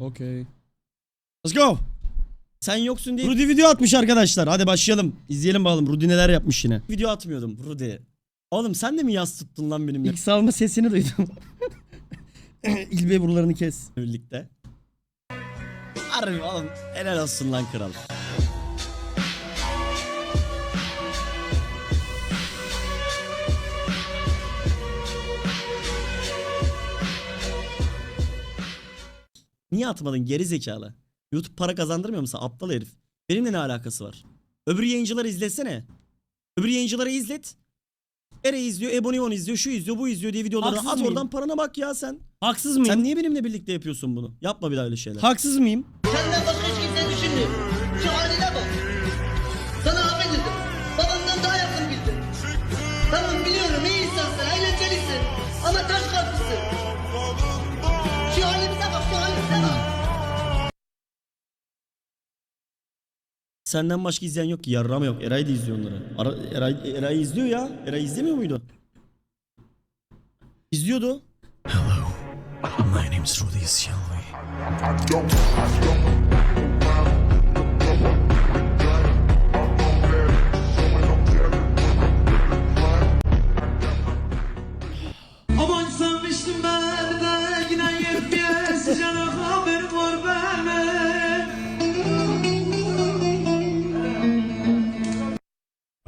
Okey. Let's go. Sen yoksun diye Rudy video atmış arkadaşlar. Hadi başlayalım. İzleyelim bakalım Rudy neler yapmış yine. Video atmıyordum Rudy. Oğlum sen de mi yaz tuttun lan benimle? İlk salma sesini duydum. İlbe buralarını kes. Birlikte. Harbi oğlum helal olsun lan kral. Niye atmadın geri zekalı? YouTube para kazandırmıyor mu sana aptal herif? Benimle ne alakası var? Öbür yayıncıları izletsene. Öbür yayıncıları izlet. Ere izliyor, Ebony izliyor, şu izliyor, bu izliyor diye videoları Haksız at mıyım? oradan parana bak ya sen. Haksız mıyım? Sen niye benimle birlikte yapıyorsun bunu? Yapma bir daha öyle şeyler. Haksız mıyım? Senden başka hiç kimse düşünmüyor. Şu haline bak. Sana affedildim. Babamdan daha yakın bildim. Tamam biliyorum iyi insansın, eğlencelisin. Ama taş kalplısın. Şu halimize bak, şu halimize bak. Senden başka izleyen yok ki yarrama yok. Eray da izliyor onları. Ara, Eray, Eray izliyor ya. Eray izlemiyor muydu? İzliyordu. My name's Rudy Shelby.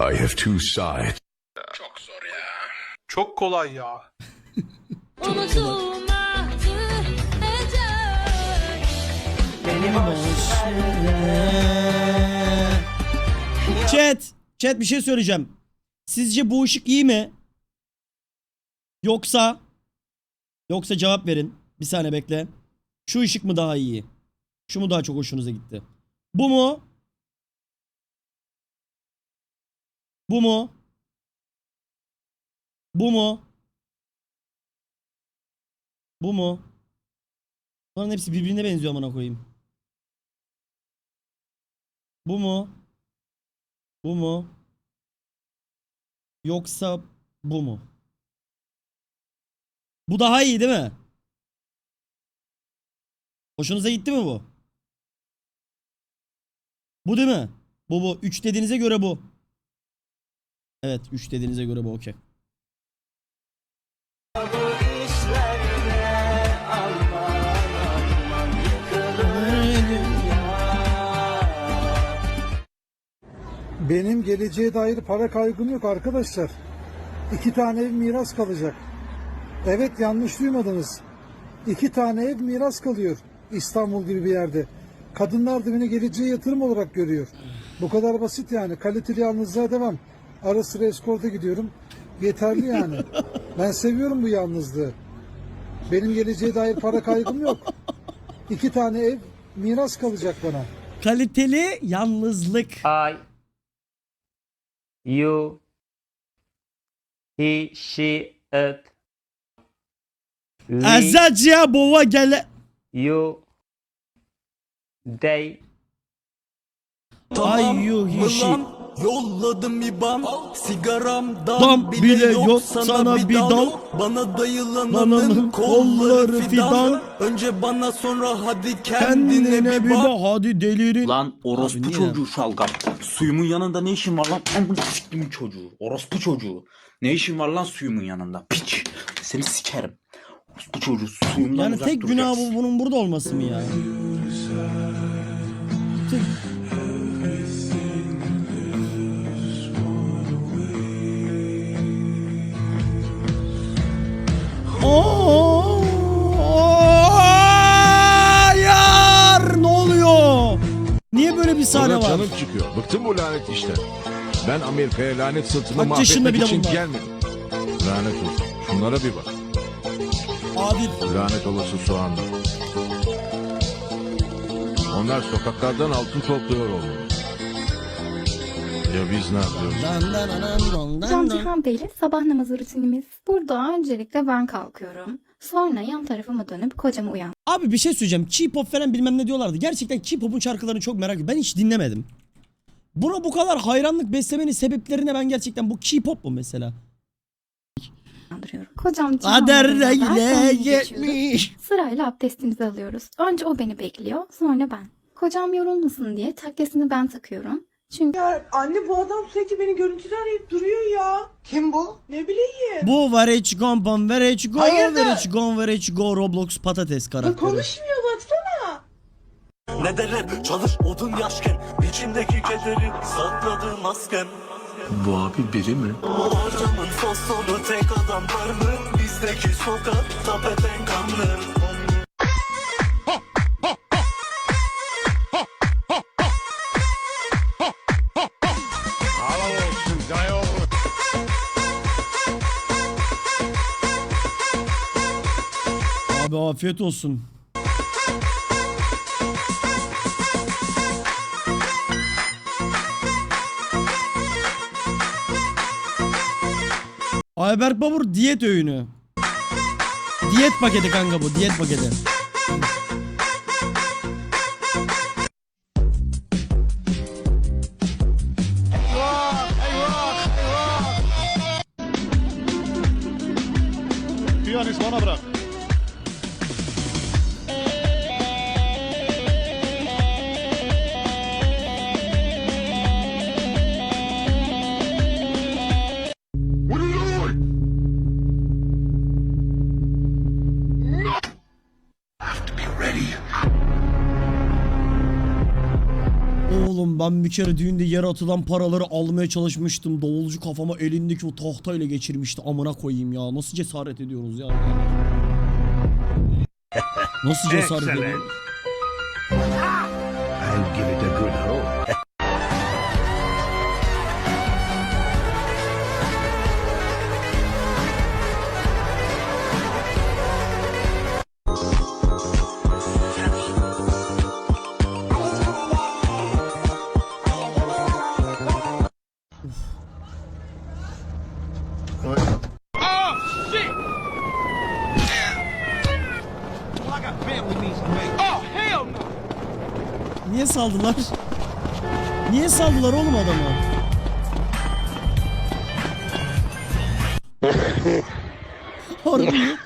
I have two sides. Çok kolay ya. Unutulmazdı ecel Chat. Chat bir şey söyleyeceğim. Sizce bu ışık iyi mi? Yoksa Yoksa cevap verin. Bir saniye bekle. Şu ışık mı daha iyi? Şu mu daha çok hoşunuza gitti? Bu mu? Bu mu? Bu mu? Bu mu? Bunların hepsi birbirine benziyor amına koyayım. Bu mu? Bu mu? Yoksa bu mu? Bu daha iyi değil mi? Hoşunuza gitti mi bu? Bu değil mi? Bu bu. 3 dediğinize göre bu. Evet 3 dediğinize göre bu okey. Benim geleceğe dair para kaygım yok arkadaşlar. İki tane ev miras kalacak. Evet yanlış duymadınız. İki tane ev miras kalıyor İstanbul gibi bir yerde. Kadınlar da beni geleceğe yatırım olarak görüyor. Bu kadar basit yani. Kaliteli yalnızlığa devam. Ara sıra eskorta gidiyorum. Yeterli yani. Ben seviyorum bu yalnızlığı. Benim geleceğe dair para kaygım yok. İki tane ev miras kalacak bana. Kaliteli yalnızlık. I, you, he, she, it, we, Ezacıya bova gele. you, they, Ay yuh işi. Yolladım iban Sigaramdan Dam bile, bile yok, yok, sana, sana bir dal. Bana dayılananın Lananın kolları fidan. Önce bana sonra hadi kendine, Kendine bir bak hadi delirin. Lan orospu çocuğu şalgam. Suyumun yanında ne işin var lan? Amına siktimin çocuğu. Orospu çocuğu. Ne işin var lan suyumun yanında? Piç. Seni sikerim. Orospu çocuğu suyumdan Yani uzak tek günah bu bunun burada olması mı ya? Tek... sahne Bana var? canım çıkıyor. Bıktım bu lanet işten. Ben Amerika'ya lanet sırtımı Kaç yaşında mahvetmek bir de için bunlar? gelmedim. Lanet olsun. Şunlara bir bak. Adil. Lanet olası soğanlar. Onlar sokaklardan altın topluyor olmalı. Ya biz ne yapıyoruz? Dan dan dan dan dan Can dan. Cihan Bey ile sabah namazı rutinimiz. Burada öncelikle ben kalkıyorum. Sonra yan tarafıma dönüp kocamı uyan. Abi bir şey söyleyeceğim. K-pop falan bilmem ne diyorlardı. Gerçekten K-pop'un şarkılarını çok merak ediyorum. Ben hiç dinlemedim. Buna bu kadar hayranlık beslemenin sebeplerine ben gerçekten bu K-pop mu mesela? andırıyorum. Kocam beraber ile gitmiş. Sırayla abdestimizi alıyoruz. Önce o beni bekliyor, sonra ben. Kocam yorulmasın diye takkesini ben takıyorum. Çünkü Anne bu adam sürekli beni görüntülü arayıp duruyor ya. Kim bu? Ne bileyim. Bu Varech Gompam Varech Go Hayırdır? Varech Go Varech Go Roblox patates karakteri. Konuşmuyor baksana. Ne derler çalış odun yaşken İçimdeki kederi sakladım masken Bu abi biri mi? Ortamın fosforu tek adam var mı? Bizdeki sokak tapeten afiyet olsun. Ayberk Babur diyet öğünü. Diyet paketi kanka bu diyet paketi. Ben bir kere düğünde yere atılan paraları almaya çalışmıştım. Davulcu kafama elindeki o tahtayla geçirmişti. Amına koyayım ya. Nasıl cesaret ediyoruz ya? Nasıl cesaret ediyoruz? Saldılar? Niye saldılar oğlum adamı? Harbi mi?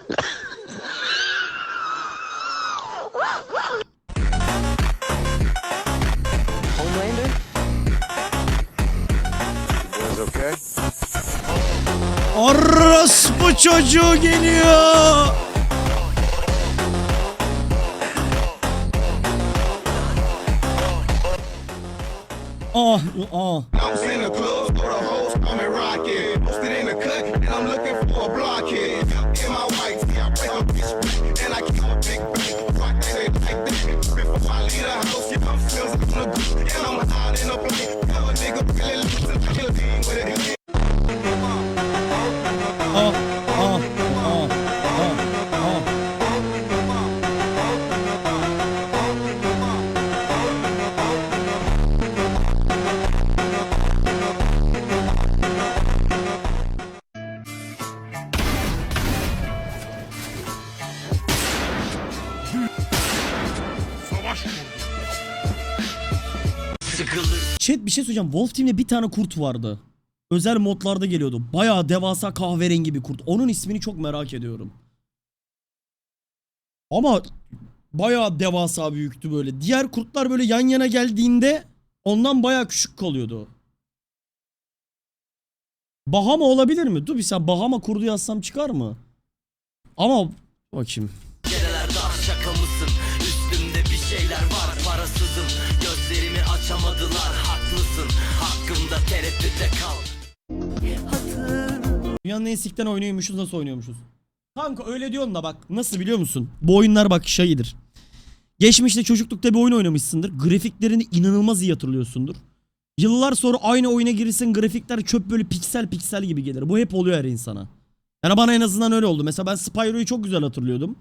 Orospu çocuğu geliyor. Oh, oh. I'm in the club the hoes. I'm Chat bir şey söyleyeceğim. Wolf Team'de bir tane kurt vardı. Özel modlarda geliyordu. Bayağı devasa kahverengi bir kurt. Onun ismini çok merak ediyorum. Ama bayağı devasa büyüktü böyle. Diğer kurtlar böyle yan yana geldiğinde ondan bayağı küçük kalıyordu. Bahama olabilir mi? Dur bir sen Bahama kurdu yazsam çıkar mı? Ama bakayım. Geceler dar şaka mısın? Üstümde bir şeyler var parasızım Gözlerimi açamadılar haklısın Hakkımda tereddütte kal Dünyanın en sikten oynuyormuşuz nasıl oynuyormuşuz? Kanka öyle diyorsun da bak nasıl biliyor musun? Bu oyunlar bak şeyidir. Geçmişte çocuklukta bir oyun oynamışsındır. Grafiklerini inanılmaz iyi hatırlıyorsundur. Yıllar sonra aynı oyuna girirsin grafikler çöp böyle piksel piksel gibi gelir. Bu hep oluyor her insana. Yani bana en azından öyle oldu. Mesela ben Spyro'yu çok güzel hatırlıyordum.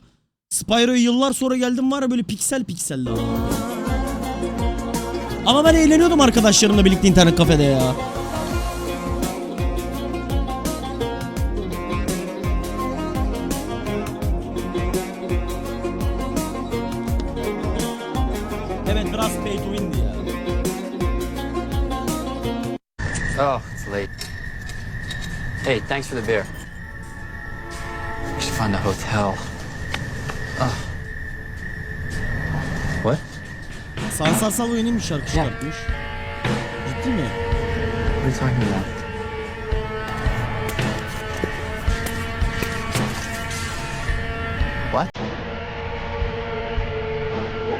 Spyro'yu yıllar sonra geldim var ya böyle piksel pikselli. Ama ben eğleniyordum arkadaşlarımla birlikte internet kafede ya. Evet biraz pay to win'di. Oh, it's late. Hey, thanks for the beer. find a hotel. What? Sansar Salvo'nun bir şarkı çıkartmış. Ciddi mi? You talking about? What?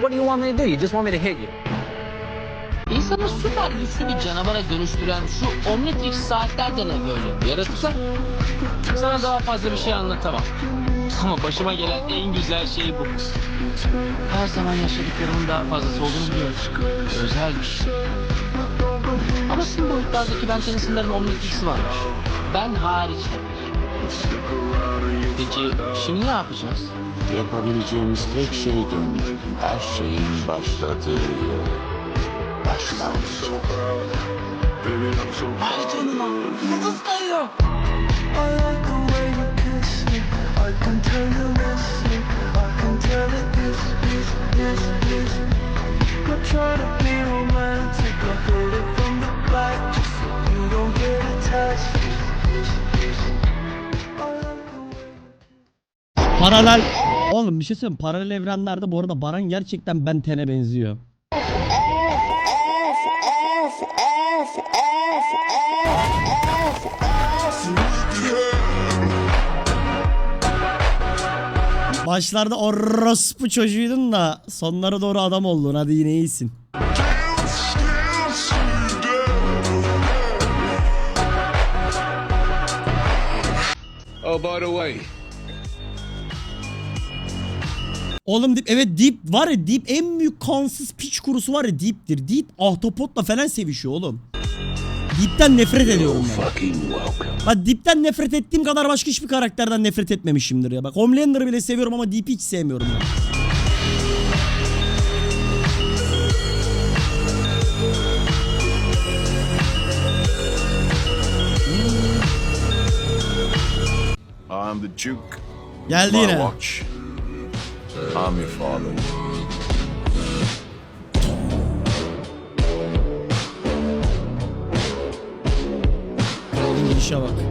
What do you want me to do? You just want me to hit you? İnsanı süper güçlü bir canavara dönüştüren şu Omnitrix saatler de ne böyle? Yaratıklar. Sana daha fazla bir şey anlatamam. Ama başıma gelen en güzel şey bu. Her zaman yaşadıklarımın daha fazlası olduğunu biliyorum. Özel bir şey. Ama sizin boyutlardaki ben tenisinde Omnitrix'i varmış. Ben hariç. Peki şimdi ne yapacağız? Yapabileceğimiz tek şey döndü. Her şeyin başladığı yere. Başlangıç. Ay canına. Yıldız kayıyor. Paralel. Oğlum bir şey söyleyeyim. Paralel evrenlerde bu arada Baran gerçekten Ben 10'e benziyor. Başlarda orospu çocuğuydun da sonlara doğru adam oldun. Hadi yine iyisin. Oh by the way. Oğlum Deep, evet Deep var ya Deep en büyük kansız piç kurusu var ya Deep'tir. Deep ahtapotla falan sevişiyor oğlum. Deep'ten nefret ediyorum ben. Bak Deep'ten nefret ettiğim kadar başka hiçbir karakterden nefret etmemişimdir ya. Bak Homelander'ı bile seviyorum ama Deep'i hiç sevmiyorum ben. I'm the Duke. Geldi yine. I'm your father. Bak.